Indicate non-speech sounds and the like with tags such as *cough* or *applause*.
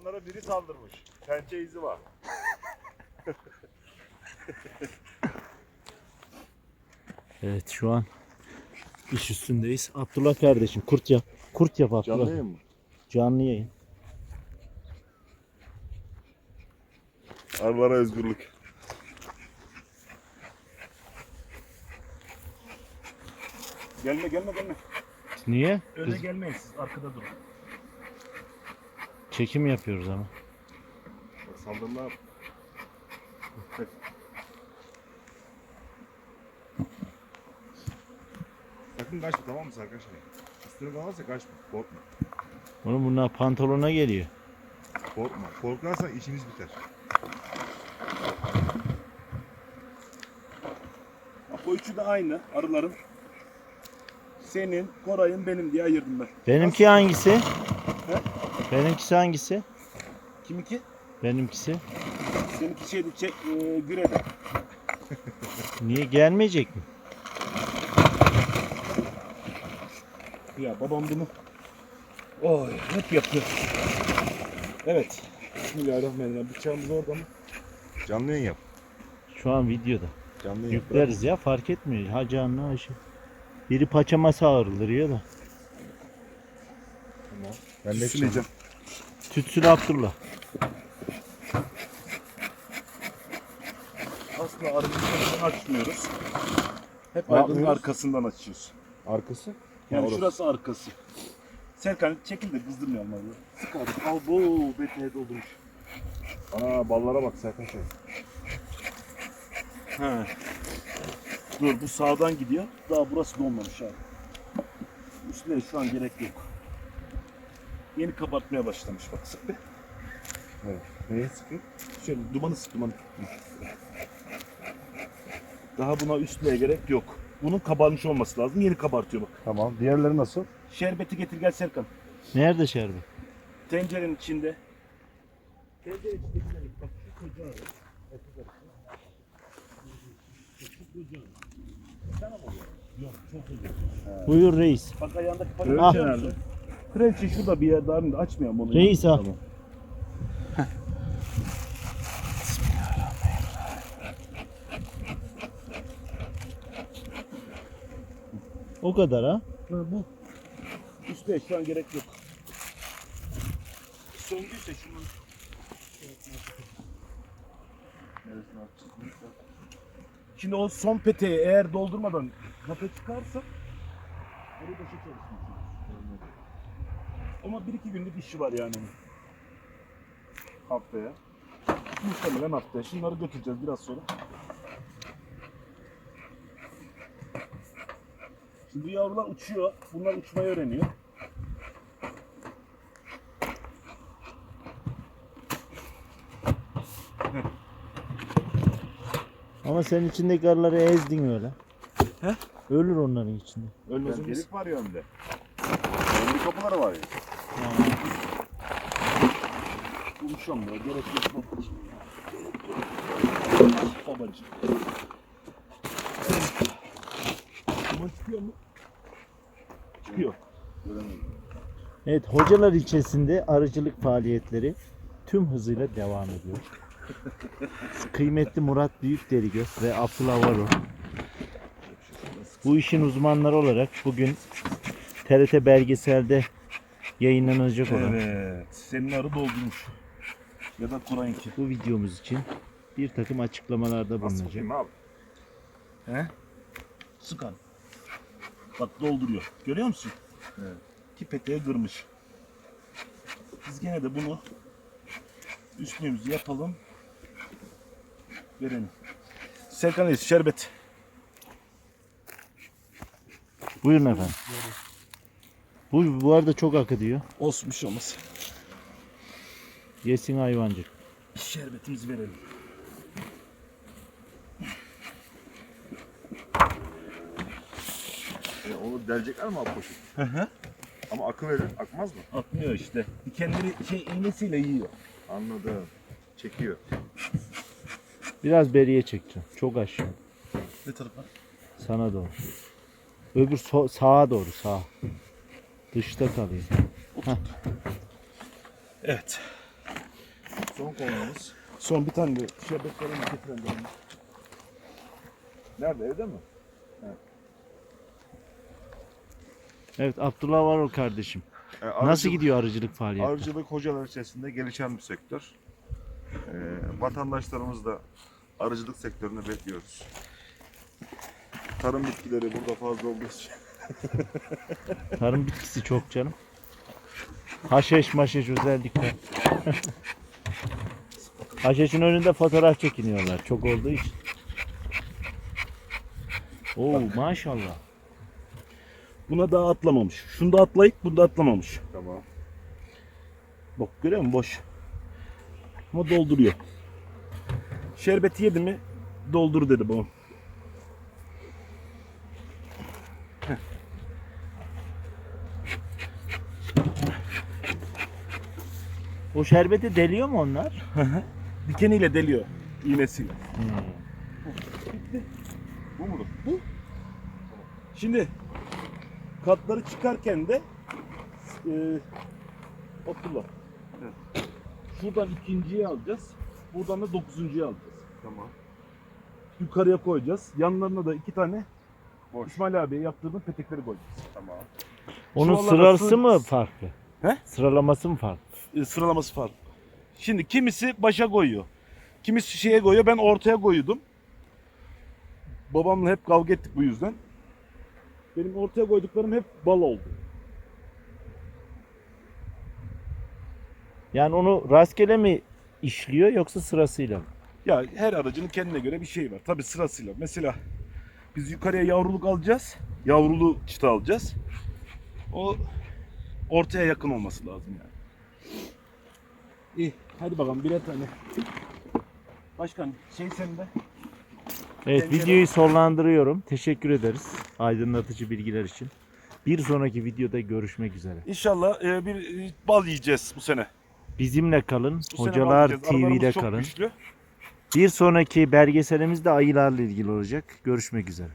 Onlara biri saldırmış. Pençe izi var. Evet şu an iş üstündeyiz. Abdullah kardeşim kurt yap. Kurt yap Abdullah. Canlı yayın mı? Canlı yayın. Arvara özgürlük. Gelme gelme gelme. Niye? Öne Biz gelmeyin siz arkada durun. Çekim yapıyoruz ama. Saldırılar. Sakın kaçma tamam mı Şahin? Üstüne kalırsa kaçma. Korkma. Oğlum bunlar pantolona geliyor. Korkma. Korkarsan işimiz biter. Bak o üçü de aynı arıların. Senin, Koray'ın, benim diye ayırdım ben. Benimki hangisi? Benimkisi hangisi? Kiminki? Benimkisi. Seninki şeydi, çek, e, Güre'de. Niye gelmeyecek mi? Ya babam bunu Oy, hep yapıyor. Evet. Bismillahirrahmanirrahim. Bıçağımız orada mı? Canlı yayın yap. Şu an videoda. Canlı yayın yap. Yükleriz ya fark etmiyor. Hacı anne Ayşe. Biri paçaması ağırlıyor da. Tamam. Ben de Süsleyeceğim. Tütsün Abdullah. Aslında arımızı açmıyoruz. Hep Ne aydının yapıyoruz? arkasından açıyoruz. Arkası? Yani orası. şurası arkası. Serkan çekil de kızdırmayalım abi. Sık abi. Al bu betine doldurmuş. Aa ballara bak Serkan şey. He. Dur bu sağdan gidiyor. Daha burası dolmamış abi. Üstüne şu an gerek yok. Yeni kabartmaya başlamış bak sık be. Evet. Neye sıkıyor? Şöyle dumanı sık dumanı. Daha buna üstüne gerek yok. Bunun kabarmış olması lazım. Yeni kabartıyor bak. Tamam. Diğerleri nasıl? Şerbeti getir gel Serkan. Nerede şerbet? Tencerenin içinde. Tencerenin içinde bak şu kocağı. Yok çok uzun. Buyur reis. Bak ayağındaki parayı nerede? Kraliçe şurada bir yerde abi açmayalım onu. Reis. Tamam. O kadar ha. Ha, bu. Üstüne şu an gerek yok. Söndüyse şunu. Atacağız? Şimdi o son peteği eğer doldurmadan kafe çıkarsa orayı boşa çalışmış. Ama bir iki günlük işi var yani. Haftaya. Muhtemelen haftaya. Şunları götüreceğiz biraz sonra. Şimdi bu yavrular uçuyor. Bunlar uçmayı öğreniyor. *laughs* Ama sen içindeki arıları ezdin öyle. He? Ölür onların içinde. Ölmez delik var ya önde. Önde kapıları var ya. Konuşamıyor. Gerek yok. Duman çıkıyor mu? Çıkıyor. Evet hocalar ilçesinde arıcılık faaliyetleri tüm hızıyla devam ediyor. Kıymetli Murat Büyükderigöz ve Abdullah Varo. Bu işin uzmanları olarak bugün TRT belgeselde yayınlanacak olan Evet. Senin arı doldurmuş. Ya da Kur'an'ınki. bu videomuz için bir takım açıklamalarda bulunacak. abi? He? Sıkan. Bak dolduruyor. Görüyor musun? Evet. İki peteğe kırmış. Biz gene de bunu üstümüzü yapalım. Verelim. Serkan Reis şerbet. Buyurun efendim. Bu, bu arada çok akı diyor. Olsun bir şey olmaz. Yesin hayvancık. Şerbetimizi verelim. E, onu delecekler mi abi poşet? Hı hı. Ama akı verir. Akmaz mı? Atmıyor işte. Dikenleri şey iğnesiyle yiyor. Anladım. Çekiyor. Biraz beriye çekeceğim. Çok aşağı. Ne tarafa? Sana doğru. Öbür so- sağa doğru sağ. Dışta kalıyor. Evet. Son konumuz. Son bir tane de şerbetlerini getirelim. Nerede evde mi? Evet Abdullah Varol kardeşim. E, Nasıl arıcılık- gidiyor arıcılık faaliyeti? Arıcılık hocalar içerisinde gelişen bir sektör. E, vatandaşlarımız da arıcılık sektörünü bekliyoruz. Tarım bitkileri burada fazla olduğu için. *laughs* Tarım bitkisi çok canım. Haşeş maşeş özellikle. *laughs* Haşeşin önünde fotoğraf çekiniyorlar çok olduğu için. Oo maşallah. Buna daha atlamamış. Şunda atlayıp bunda atlamamış. Tamam. Bak görüyor musun? Boş. Ama dolduruyor. Şerbeti yedi mi doldur dedi babam. O şerbeti deliyor mu onlar? *laughs* Dikeniyle deliyor. iğnesiyle. Bu mudur? Şimdi katları çıkarken de e, Abdullah. Şuradan ikinciyi alacağız. Buradan da dokuzuncuyu alacağız. Tamam. Yukarıya koyacağız. Yanlarına da iki tane Boş. İsmail abiye yaptırdığım petekleri koyacağız. Tamam. Onun sırası mı farklı? He? Sıralaması mı farklı? E, sıralaması farklı. Şimdi kimisi başa koyuyor. Kimisi şeye koyuyor. Ben ortaya koyuyordum. Babamla hep kavga ettik bu yüzden. Benim ortaya koyduklarım hep bal oldu. Yani onu rastgele mi işliyor yoksa sırasıyla mı? Ya her aracının kendine göre bir şey var. Tabi sırasıyla. Mesela biz yukarıya yavruluk alacağız. Yavrulu çıta alacağız. O ortaya yakın olması lazım yani. İyi. Hadi bakalım birer tane. Başkan şey sende. Evet videoyu sonlandırıyorum. Teşekkür ederiz aydınlatıcı bilgiler için. Bir sonraki videoda görüşmek üzere. İnşallah e, bir e, bal yiyeceğiz bu sene. Bizimle kalın. Bu sene bal Hocalar yiyeceğiz. Arılarımız TV'de çok kalın. güçlü. Bir sonraki belgeselimiz de ayılarla ilgili olacak. Görüşmek üzere.